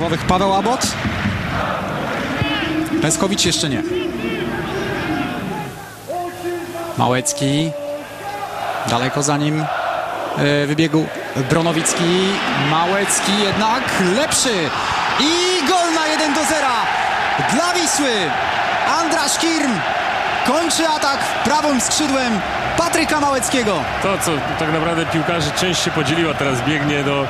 Nowych Paweł Abot. Peskowicz jeszcze nie. Małecki. Daleko za nim e, wybiegł Bronowicki. Małecki jednak lepszy. I gol na 1 do 0 dla Wisły. Andrasz Kirm kończy atak prawym skrzydłem Patryka Małeckiego. To, co tak naprawdę piłkarzy część się podzieliła, teraz biegnie do...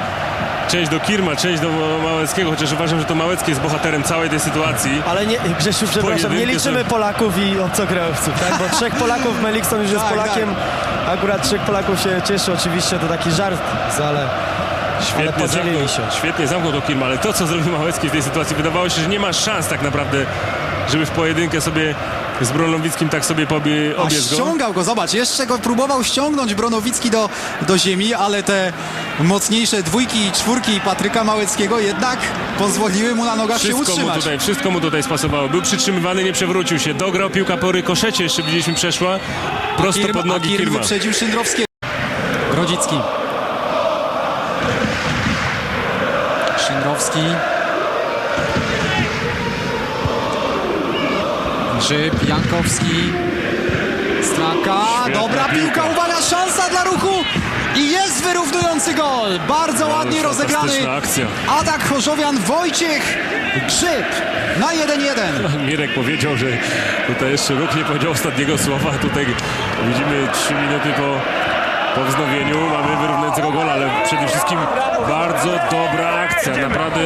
Część do Kirma, część do Małeckiego, chociaż uważam, że to Małecki jest bohaterem całej tej sytuacji. Ale nie, Grzesiu, przepraszam, nie liczymy Polaków i obcokrajowców, tak? Bo trzech Polaków, Melikson już jest Tak, Polakiem. Akurat trzech Polaków się cieszy, oczywiście to taki żart, ale, Świetnie zamknął, się. świetnie zamknął to Kirma, ale to, co zrobił Małecki w tej sytuacji, wydawało się, że nie ma szans tak naprawdę, żeby w pojedynkę sobie z Bronowickim tak sobie pobie, obiec go. ściągał go, zobacz, jeszcze go próbował ściągnąć Bronowicki do, do ziemi, ale te mocniejsze dwójki i czwórki Patryka Małeckiego jednak pozwoliły mu na nogach się Wszystko mu, utrzymać. tutaj, wszystko mu tutaj spasowało. Był przytrzymywany, nie przewrócił się. Dograł piłka po rykoszecie, jeszcze widzieliśmy przeszła. Prosto pod nogi Kirm Kirma. wyprzedził Szyndrowskiego. Grodzicki. Szyndrowski. Grzyb, Jankowski. Straka, dobra piłka, uwaga, szansa dla ruchu i jest wyrównujący gol. Bardzo ładnie rozegrany akcja. atak Chorzowian, Wojciech Grzyb na 1-1. Mirek powiedział, że tutaj jeszcze ruch nie powiedział ostatniego słowa. Tutaj widzimy 3 minuty po, po wznowieniu. Mamy wyrównującego gola, ale przede wszystkim bardzo dobra akcja. Naprawdę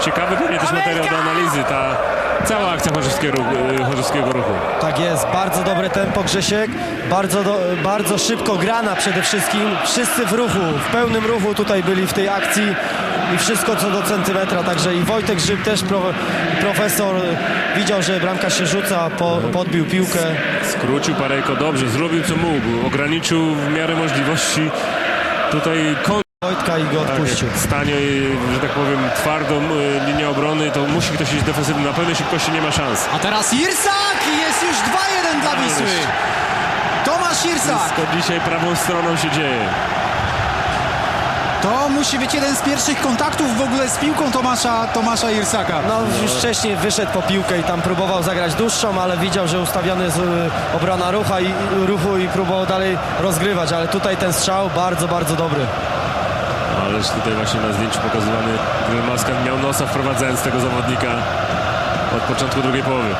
ciekawy pewnie też materiał do analizy. Ta cała akcja ruchu- chorzowskiego ruchu. Tak jest, bardzo dobre tempo Grzesiek, bardzo, do, bardzo szybko grana przede wszystkim. Wszyscy w ruchu, w pełnym ruchu tutaj byli w tej akcji i wszystko co do centymetra, także i Wojtek Grzyb też pro, profesor widział, że bramka się rzuca, po, podbił piłkę. Skrócił Parejko dobrze, zrobił co mógł. Ograniczył w miarę możliwości tutaj. Wojtka i go odpuścił. Stanie, że tak powiem, twardą y, linię obrony, to musi ktoś iść defensywny. Na pewnej szybkości nie ma szans. A teraz Irsak i jest już 2-1 dla Wisły. Tomasz Irsak. Wszystko dzisiaj prawą stroną się dzieje. To musi być jeden z pierwszych kontaktów w ogóle z piłką Tomasza, Tomasza Irsaka. No już wcześniej wyszedł po piłkę i tam próbował zagrać dłuższą, ale widział, że ustawiony jest y, obrona rucha i, ruchu i próbował dalej rozgrywać, ale tutaj ten strzał bardzo, bardzo dobry. Ależ tutaj właśnie na zdjęciu pokazywany Maskan miał nosa wprowadzając tego zawodnika od początku drugiej połowy.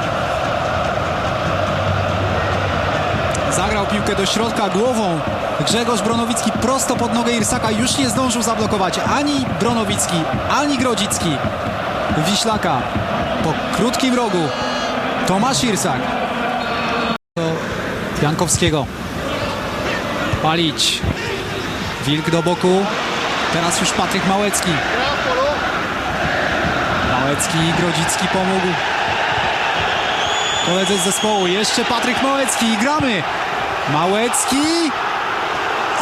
Zagrał piłkę do środka głową. Grzegorz Bronowicki prosto pod nogę Irsaka. Już nie zdążył zablokować ani Bronowicki, ani Grodzicki. Wiślaka po krótkim rogu. Tomasz Irsak. Do Jankowskiego. Palić. Wilk do boku. Teraz już Patryk Małecki. Małecki i Grodzicki pomógł. Koledzy z zespołu. Jeszcze Patryk Małecki i gramy. Małecki.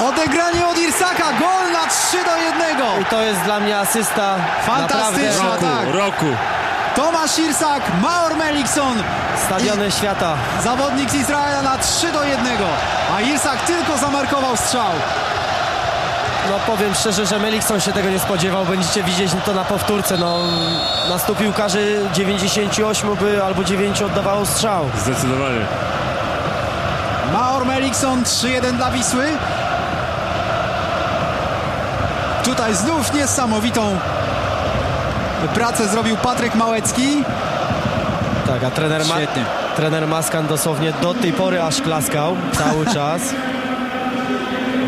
Odegranie od Irsaka. Gol na 3 do 1. I to jest dla mnie asysta Fantastyczna, tak. Roku, roku. Tomasz Irsak, Maor Melikson. stadiony świata. Zawodnik z Izraela na 3 do 1. A Irsak tylko zamarkował strzał. No powiem szczerze, że Melikson się tego nie spodziewał. Będziecie widzieć to na powtórce. No, na 100 piłkarzy 98 by albo 9 oddawało strzał. Zdecydowanie. Maor Melikson 3-1 dla Wisły. Tutaj znów niesamowitą pracę zrobił Patryk Małecki. Tak, a trener, Ma- Świetnie. trener Maskan dosłownie do tej pory aż klaskał cały czas.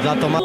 Dla Toma...